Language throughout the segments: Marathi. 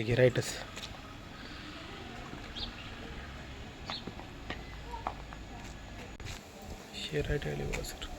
घे राईटच शेअर राईट आले बघा सर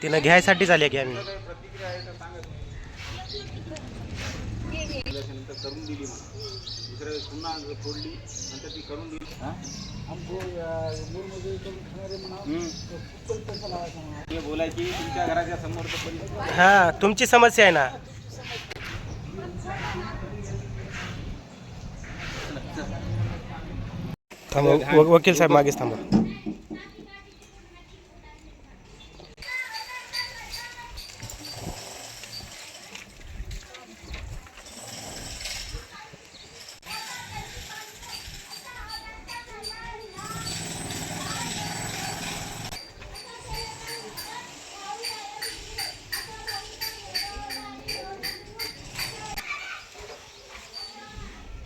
तिनं घ्यायसाठीच आले की आम्ही? नंतर करून दिली दुसऱ्या वेळेस पुन्हा फोडली नंतर ती करून दिली हे बोलायची तुमच्या घराच्या समोर हा तुमची समस्या आहे ना. थांबा वकील साहेब मागेच थांबा.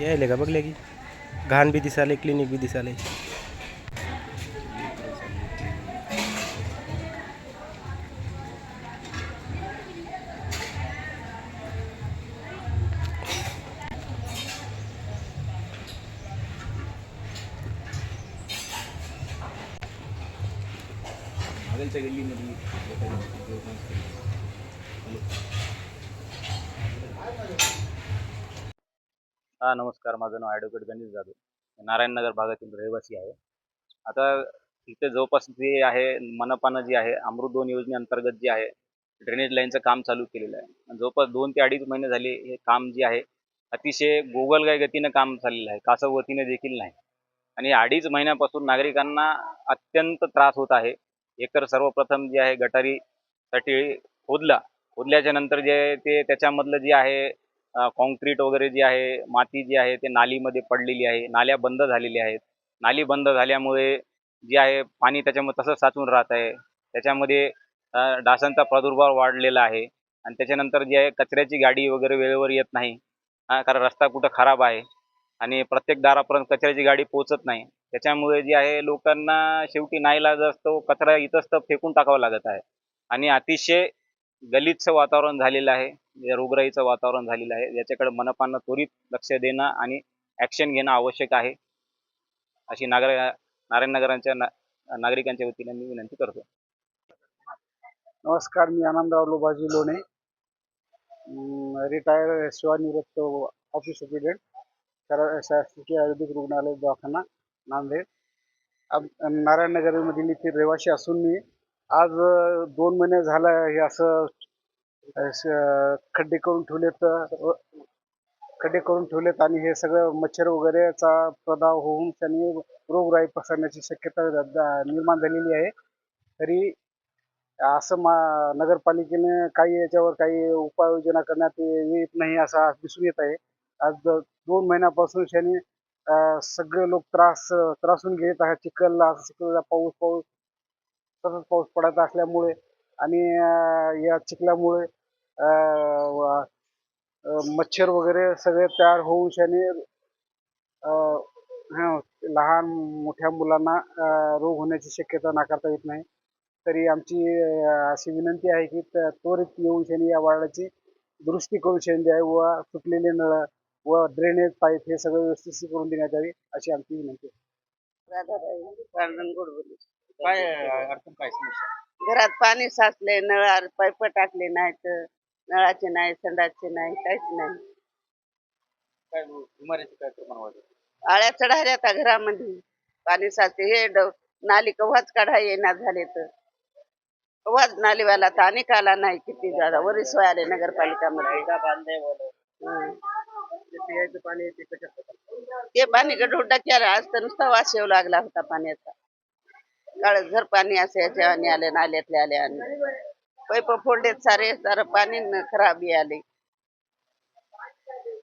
यायले का बघले की। घाण बी दिसाले क्लिनिक बी दिसाले मागलच्या गल्लीमध्ये हा नमस्कार. माझं नाव ॲडव्होकेट गणेश जाधव. नारायणनगर भागातील रहिवासी आहे. आता इथे जवळपास जे आहे मनपानं जी आहे अमृत दोन योजनेअंतर्गत जे आहे ड्रेनेज लाईनचं काम चालू केलेलं आहे. आणि जवळपास दोन ते अडीच महिने झाले हे काम जे आहे अतिशय गोगलगाय गतीनं काम चाललेलं आहे. कासव गतीने देखील नाही. आणि अडीच महिन्यापासून नागरिकांना अत्यंत त्रास होत आहे. एकतर सर्वप्रथम जे आहे गटारीसाठी खोदला. खोदल्याच्या नंतर जे आहे ते त्याच्यामधलं जे आहे कॉन्क्रीट वगैरे जे आहे माती जी आहे ते नालीमध्ये पडलेली आहे. नाल्या बंद झालेल्या आहेत. नाली बंद झाल्यामुळे जे आहे पाणी त्याच्यामध्ये तसंच साचून राहत आहे. त्याच्यामध्ये डासांचा प्रादुर्भाव वाढलेला आहे. आणि त्याच्यानंतर जे आहे कचऱ्याची गाडी वगैरे वेळेवर येत नाही. हा, कारण रस्ता कुठं खराब आहे. आणि प्रत्येक दारापर्यंत कचऱ्याची गाडी पोहोचत नाही. त्याच्यामुळे जे आहे लोकांना शेवटी नाईलाज असतो कचरा इथंच तर फेकून टाकावा लागत आहे. आणि अतिशय गलितचं वातावरण झालेलं आहे रोगराईचं वातावरण झालेलं आहे. याच्याकडे मनपानं त्वरित लक्ष देणं आणि ॲक्शन घेणं आवश्यक आहे. अशी नागर नारायणनगरांच्या ना नागरिकांच्या वतीने मी विनंती करतो. नमस्कार मी आनंदराव लोबाजी लोणे. रिटायर सेवानिवृत्त ऑफिस सुप्रिटेंट शासकीय आयुर्वेदिक रुग्णालय दवाखाना नांदेड. अब नारायणनगरमधील इथे रहिवासी असून मी आज दोन महिने झालं हे असं श- खड्डे करून ठेवलेत खड्डे करून ठेवलेत आणि हे सगळं मच्छर वगैरेचा प्रदाव होऊन त्यांनी रोगराई पसरण्याची शक्यता निर्माण झालेली आहे. तरी असं मा नगरपालिकेने काही याच्यावर काही उपाययोजना करण्यात येत नाही असं दिसून येत आहे. आज दोन महिन्यापासून शनी सगळे लोक त्रास त्रासून घेत आहे चिखलला चिखलला पाऊस पाऊस तसंच पाऊस पडत असल्यामुळे आणि या चिखल्यामुळे मच्छर वगैरे सगळे तयार होऊन शनी लहान मोठ्या मुलांना रोग होण्याची शक्यता नाकारता येत नाही. तरी आमची अशी विनंती आहे की त- त्वरित येऊन शनी या वार्डाची दुरुस्ती करून शनी द्यावी व सुटलेले नळ व ड्रेनेज पाईप हे सगळं व्यवस्थित करून देण्यात यावी अशी आमची विनंती काय अडचण काय घरात पाणी साचले नळावर पाईप टाकले नाहीत नळाचे नाही संडासचे नाही काहीच नाही. काय बिमारीचं काय प्रमाण वाढलं? आळ्या चढायला आता घरामध्ये पाणी साचते. हे नाली कव्हाच काढा येणार झाले तर कव्हाच नालीवाला तर अनेक आला नाही किती झाला. वरीस सोय आले नगरपालिकामध्ये. हं. पियायचं पाणी ते कशात ते पाणी गढोडा केला आज तर नुसता वास येऊ लागला होता पाण्याचा. काळ पाणी असायचे आणि आले नाल्यातले आले आणि. पैप फोडलेत सारे सारं पाणी खराब आले.